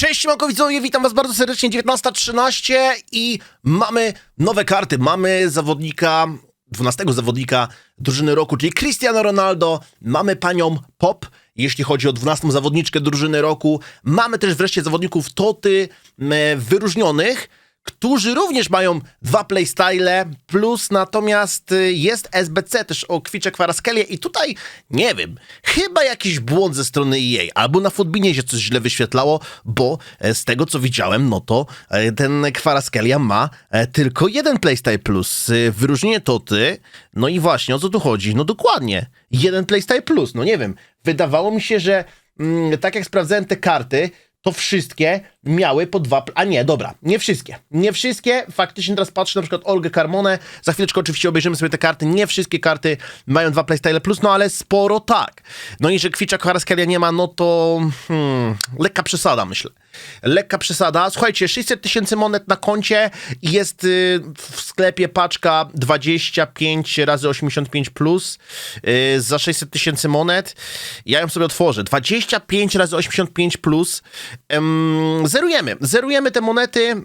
Cześć Manko widzowie, witam was bardzo serdecznie, 19.13 i mamy nowe karty, mamy zawodnika, 12 zawodnika drużyny roku, czyli Cristiano Ronaldo, mamy panią Pop, jeśli chodzi o 12 zawodniczkę drużyny roku, mamy też wreszcie zawodników Toty m, wyróżnionych, którzy również mają dwa playstyle, plus natomiast y, jest SBC też o Kwicze Kwaraskelie i tutaj, nie wiem, chyba jakiś błąd ze strony EA, albo na Footbinie się coś źle wyświetlało, bo e, z tego co widziałem, no to e, ten Kwaraskelia ma e, tylko jeden playstyle plus, y, wyróżnienie Toty, no i właśnie, o co tu chodzi? No dokładnie, jeden playstyle plus, no nie wiem, wydawało mi się, że mm, tak jak sprawdzałem te karty, to wszystkie miały po dwa. A nie, dobra, nie wszystkie. Nie wszystkie. Faktycznie teraz patrzę na przykład Olgę Carmonę. Za chwileczkę oczywiście obejrzymy sobie te karty. Nie wszystkie karty mają dwa playstyle plus, no ale sporo tak. No i że Kwicza Kwaraskelia nie ma, no to hmm, lekka przesada, myślę. Lekka przesada. Słuchajcie, 600 tysięcy monet na koncie jest y, w sklepie paczka 25 razy 85 plus y, za 600 tysięcy monet. Ja ją sobie otworzę. 25 razy 85 plus. Zerujemy. Zerujemy te monety.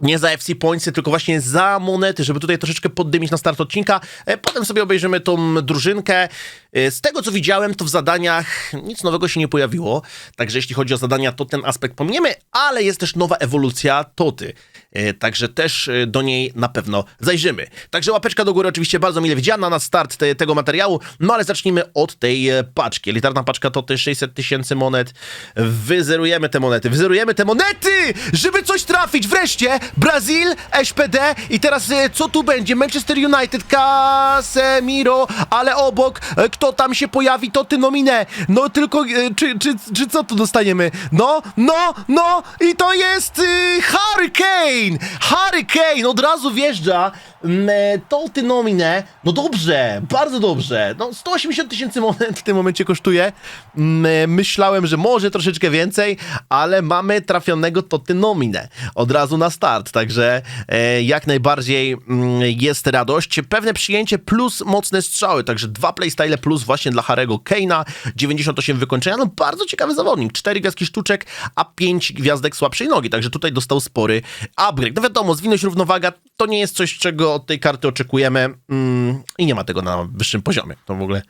Nie za FC Pointsy, tylko właśnie za monety, żeby tutaj troszeczkę poddymić na start odcinka. E, Potem sobie obejrzymy tą drużynkę. E, Z tego, co widziałem, to w zadaniach nic nowego się nie pojawiło. Także jeśli chodzi o zadania, to ten aspekt pominiemy, ale jest też nowa ewolucja Toty. E, Także też do niej na pewno zajrzymy. Także łapeczka do góry oczywiście bardzo mile widziana na start te, tego materiału. No ale zacznijmy od tej paczki. Elitarna paczka Toty 600 tysięcy monet. Wyzerujemy te monety. Wyzerujemy te monety, żeby coś trafić. Wreszcie Brazil, SPD i teraz e, co tu będzie? Manchester United, Casemiro, ale obok e, kto tam się pojawi? To ty nominę. No tylko, e, czy, czy, czy co tu dostaniemy? No, no, no i to jest y, Hurricane! Hurricane od razu wjeżdża. Mm, e, To ty nominę. No dobrze, bardzo dobrze. No 180 tysięcy monet w tym momencie kosztuje. Mm, e, Myślałem, że może troszeczkę więcej, ale mamy trafionego Toty nominę od razu na start, także e, jak najbardziej mm, jest radość. Pewne przyjęcie plus mocne strzały, także dwa playstyle plus właśnie dla Harego Kane'a, 98 wykończenia, no bardzo ciekawy zawodnik, 4 gwiazdki sztuczek, a 5 gwiazdek słabszej nogi, także tutaj dostał spory upgrade. No wiadomo, zwinność, równowaga to nie jest coś, czego od tej karty oczekujemy mm, i nie ma tego na wyższym poziomie, to w ogóle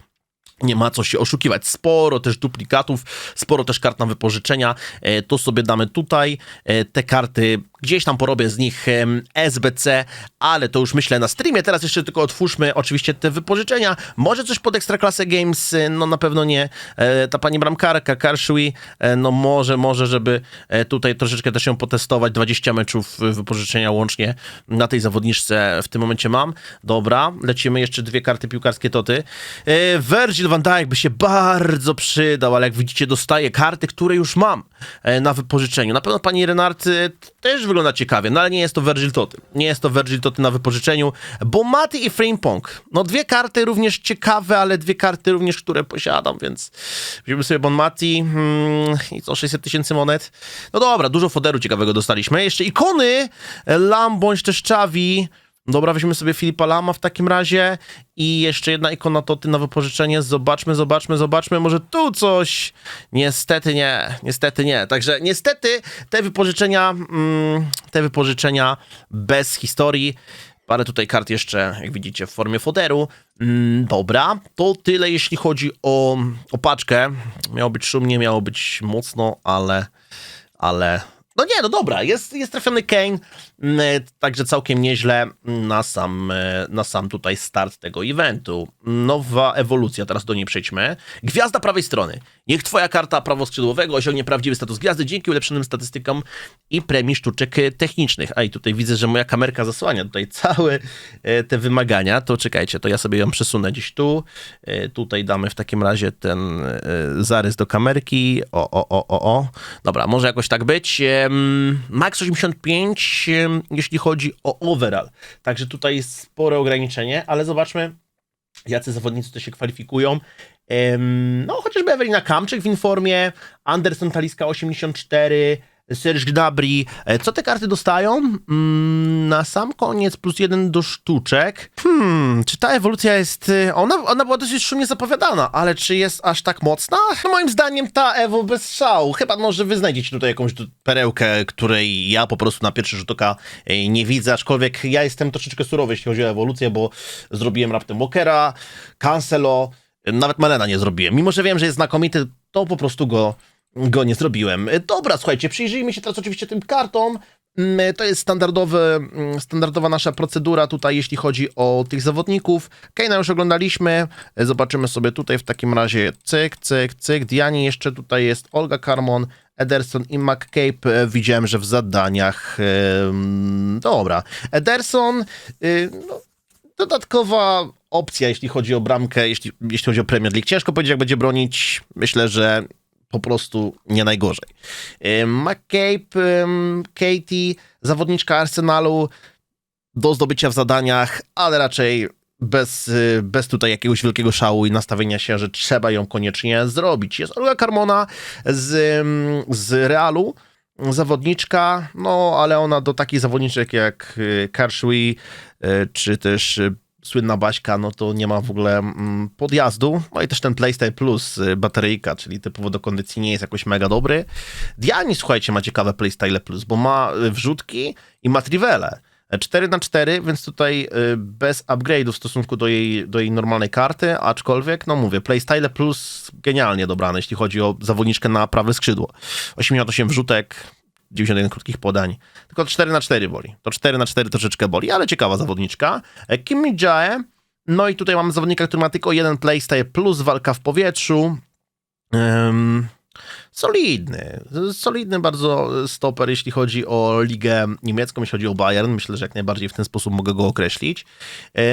nie ma co się oszukiwać. Sporo też duplikatów, sporo też kart na wypożyczenia. E, To sobie damy tutaj. E, Te karty gdzieś tam porobię z nich SBC, ale to już myślę na streamie. Teraz jeszcze tylko otwórzmy oczywiście te wypożyczenia. Może coś pod Ekstraklasę Games, e, no na pewno nie. E, Ta pani bramkarka, Karszui, e, no może, może, żeby tutaj troszeczkę też ją potestować. 20 meczów wypożyczenia łącznie na tej zawodniczce w tym momencie mam. Dobra, lecimy jeszcze dwie karty piłkarskie toty. Virgil van Dijk by się bardzo przydał, ale jak widzicie dostaję karty, które już mam na wypożyczeniu. Na pewno pani Renard też wygląda ciekawie, no ale nie jest to Virgil Toty. Nie jest to Virgil Toty na wypożyczeniu, bo Mati i Frimpong. No dwie karty również ciekawe, ale dwie karty również, które posiadam, więc weźmiemy sobie Bon Mati hmm, i co, 600 tysięcy monet. No dobra, dużo foderu ciekawego dostaliśmy. Jeszcze ikony, Lam bądź też Czawi. Dobra, weźmy sobie Filipa Lama w takim razie i jeszcze jedna ikona Toty na wypożyczenie. Zobaczmy, zobaczmy, zobaczmy, może tu coś. Niestety nie, niestety nie. Także niestety te wypożyczenia, mm, te wypożyczenia bez historii. Parę tutaj kart jeszcze, jak widzicie, w formie foderu. Mm, dobra, to tyle jeśli chodzi o, o paczkę. Miało być szumnie, miało być mocno, ale, ale no nie, no dobra, jest, jest trafiony Kane, także całkiem nieźle na sam, e, na sam tutaj start tego eventu. Nowa ewolucja, teraz do niej przejdźmy. Gwiazda prawej strony. Niech twoja karta prawoskrzydłowego osiągnie prawdziwy status gwiazdy dzięki ulepszonym statystykom i premii sztuczek e, technicznych. A i tutaj widzę, że moja kamerka zasłania tutaj całe e, te wymagania. To czekajcie, to ja sobie ją przesunę gdzieś tu. E, Tutaj damy w takim razie ten e, zarys do kamerki. O, o, o, o, o. Dobra, może jakoś tak być. Max 85, em, jeśli chodzi o overall. Także tutaj jest spore ograniczenie, ale zobaczmy, jacy zawodnicy to się kwalifikują. No, chociażby Ewelina Kamczyk w informie, Anderson Taliska 84, Serge Gnabry. E, Co te karty dostają? Na sam koniec plus jeden do sztuczek. Hmm, czy ta ewolucja jest... y, Ona, ona była dosyć szumnie zapowiadana, ale czy jest aż tak mocna? Moim zdaniem ta Ewo bez szału. Chyba może wy znajdziecie tutaj jakąś perełkę, której ja po prostu na pierwszy rzut oka y, nie widzę, aczkolwiek ja jestem troszeczkę surowy, jeśli chodzi o ewolucję, bo zrobiłem raptem Walkera, Cancelo, nawet Malena nie zrobiłem. Mimo, że wiem, że jest znakomity, to po prostu go go nie zrobiłem. Dobra, słuchajcie, przyjrzyjmy się teraz oczywiście tym kartom. Mm, To jest standardowy, mm, standardowa nasza procedura tutaj, jeśli chodzi o tych zawodników. Kane'a już oglądaliśmy. Zobaczymy sobie tutaj w takim razie cyk, cyk, cyk. Diani jeszcze tutaj jest Olga Carmon, Ederson i McCabe. E, Widziałem, że w zadaniach... Dobra. Ederson... y, No, dodatkowa opcja, jeśli chodzi o bramkę, jeśli, jeśli chodzi o Premier League. Ciężko powiedzieć, jak będzie bronić. Myślę, że po prostu nie najgorzej. McCabe, Katie, zawodniczka Arsenalu do zdobycia w zadaniach, ale raczej bez, y, bez tutaj jakiegoś wielkiego szału i nastawienia się, że trzeba ją koniecznie zrobić. Jest Olga Carmona z, z Realu, zawodniczka, no ale ona do takich zawodniczek jak y, Karszwi, y, czy też słynna Baśka, no to nie ma w ogóle mm, podjazdu. No i też ten PlayStation Plus y, bateryjka, czyli typowo do kondycji nie jest jakoś mega dobry. Diani, słuchajcie, ma ciekawe PlayStation Plus, bo ma y, wrzutki i ma trivele. 4 na 4 więc tutaj y, bez upgrade'u w stosunku do jej, do jej normalnej karty, aczkolwiek, no mówię, PlayStyle Plus genialnie dobrane, jeśli chodzi o zawodniczkę na prawe skrzydło. 88 wrzutek, 91 krótkich podań. Tylko 4 na 4 boli. To 4 na 4 troszeczkę boli, ale ciekawa zawodniczka. E, Kim Jae. No i tutaj mamy zawodnika, który ma tylko jeden playstyle plus walka w powietrzu. Ym, solidny. Solidny bardzo stoper, jeśli chodzi o ligę niemiecką, jeśli chodzi o Bayern. Myślę, że jak najbardziej w ten sposób mogę go określić.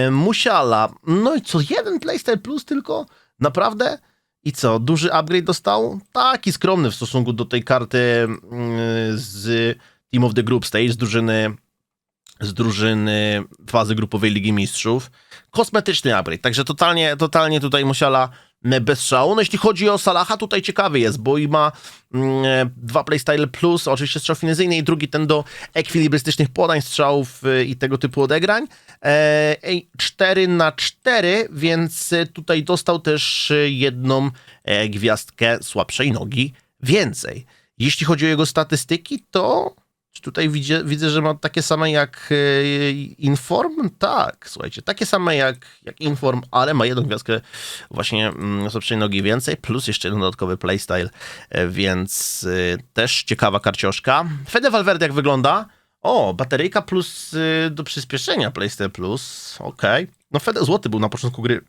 Ym, Musiala. No i co, jeden playstyle plus tylko? Naprawdę? I co, duży upgrade dostał? Taki skromny w stosunku do tej karty mm, z Team of the Group Stage, z drużyny, z drużyny fazy grupowej Ligi Mistrzów. Kosmetyczny upgrade, także totalnie, totalnie tutaj musiała bez szału. No jeśli chodzi o Salaha, tutaj ciekawy jest, bo i ma mm, dwa playstyle plus, oczywiście strzał finezyjny i drugi ten do ekwilibrystycznych podań, strzałów y, i tego typu odegrań. E, 4 na 4, więc tutaj dostał też jedną e, gwiazdkę słabszej nogi więcej. Jeśli chodzi o jego statystyki, to tutaj widzę, widzę, że ma takie same jak e, Inform? Tak, słuchajcie, takie same jak, jak Inform, ale ma jedną gwiazdkę właśnie mm, słabszej nogi więcej, plus jeszcze jeden dodatkowy playstyle, e, więc e, też ciekawa karcioszka. Fede Valverde jak wygląda? O, bateryjka plus do przyspieszenia PlayStation Plus, okej. No Fede Złoty był na początku gry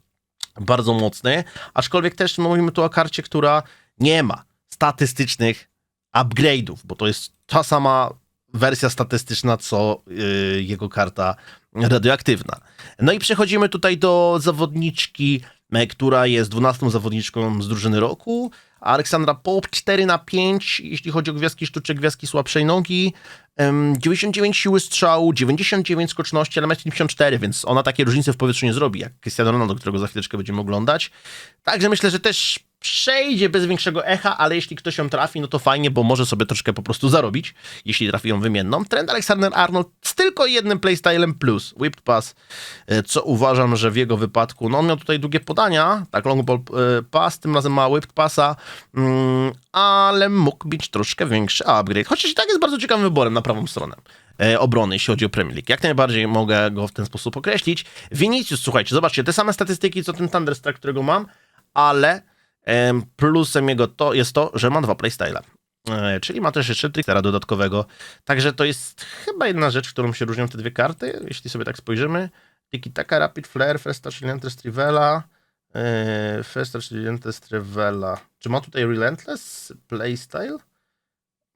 bardzo mocny, aczkolwiek też mówimy tu o karcie, która nie ma statystycznych upgrade'ów, bo to jest ta sama wersja statystyczna, co y, jego karta radioaktywna. No i przechodzimy tutaj do zawodniczki, e, która jest 12 zawodniczką z drużyny roku. Aleksandra Pop 4 na 5, jeśli chodzi o gwiazdki sztuczek, gwiazdki słabszej nogi. Em, 99 siły strzału, 99 skoczności, ale 1,54 więc ona takie różnice w powietrzu nie zrobi, jak Cristiano Ronaldo, którego za chwileczkę będziemy oglądać. Także myślę, że też przejdzie bez większego echa, ale jeśli ktoś ją trafi, no to fajnie, bo może sobie troszkę po prostu zarobić, jeśli trafi ją wymienną. Trend Alexander-Arnold z tylko jednym playstylem plus, whipped pass, e, co uważam, że w jego wypadku, no on miał tutaj długie podania, tak long ball e, pass, tym razem ma whipped passa, mm, ale mógł mieć troszkę większy upgrade, chociaż i tak jest bardzo ciekawym wyborem na prawą stronę e, obrony, jeśli chodzi o Premier League. Jak najbardziej mogę go w ten sposób określić. Vinicius, słuchajcie, zobaczcie, te same statystyki, co ten Thunderstruck, którego mam, ale plusem jego to jest to, że ma dwa playstyle. E, Czyli ma też jeszcze trickera dodatkowego. Także to jest chyba jedna rzecz, którą się różnią te dwie karty, jeśli sobie tak spojrzymy. Tiki Taka, Rapid Flare, Festa Relentless Trivela. Yy, Festa Relentless Trivela. Czy ma tutaj Relentless Playstyle?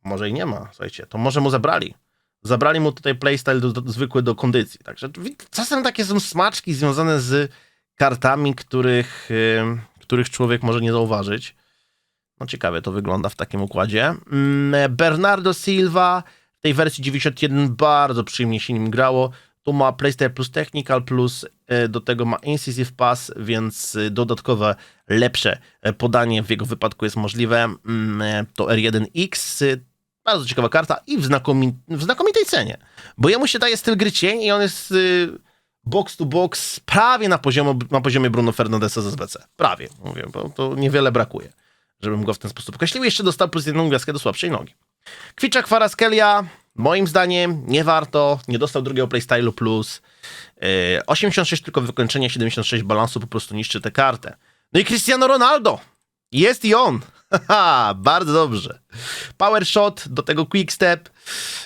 Może i nie ma, słuchajcie. To może mu zabrali. Zabrali mu tutaj playstyle do, do, zwykły do kondycji. Także czasem takie są smaczki związane z kartami, których, których człowiek może nie zauważyć. No ciekawie to wygląda w takim układzie. Mm, Bernardo Silva w tej wersji 91 bardzo przyjemnie się nim grało. Tu ma PlayStation plus Technical plus, e, do tego ma Incisive Pass, więc e, dodatkowe, lepsze e, podanie w jego wypadku jest możliwe. Mm, To R1X. e, Bardzo ciekawa karta i w, znakomi w znakomitej cenie. Bo jemu się daje styl gry cień i on jest box to box prawie na, poziomu, na poziomie Bruno Fernandesa z SBC. Prawie, mówię, bo to niewiele brakuje, żebym go w ten sposób określił. Jeszcze dostał plus jedną gwiazdkę do słabszej nogi. Kwicza Kwaraskelia, moim zdaniem, nie warto. Nie dostał drugiego playstylu plus. Yy, 86 tylko wykończenia, 76 balansu po prostu niszczy tę kartę. No i Cristiano Ronaldo. Jest i on. Haha, bardzo dobrze. Power shot, do tego quick step,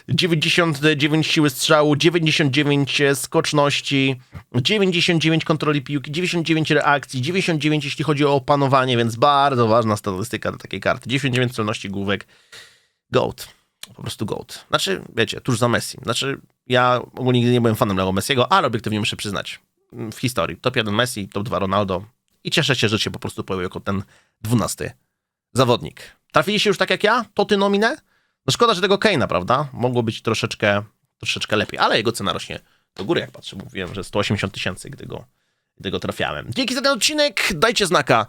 99 siły strzału, 99 skoczności, 99 kontroli piłki, 99 reakcji, 99 jeśli chodzi o opanowanie, więc bardzo ważna statystyka do takiej karty. 99 celności główek. GOAT. Po prostu GOAT. Znaczy, wiecie, tuż za Messi. Znaczy, ja ogólnie nigdy nie byłem fanem Leo Messiego, ale obiektywnie muszę przyznać, w historii top 1 Messi, top 2 Ronaldo i cieszę się, że się po prostu pojawił jako ten 12 zawodnik. Trafiliście już tak jak ja? To ty nominę? No szkoda, że tego Kane'a, prawda? Mogło być troszeczkę, troszeczkę lepiej, ale jego cena rośnie do góry, jak patrzę. Mówiłem, że 180 tysięcy, gdy go, gdy go trafiałem. Dzięki za ten odcinek. Dajcie znaka,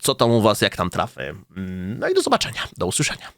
co tam u was, jak tam trafy. Mm, No i do zobaczenia. Do usłyszenia.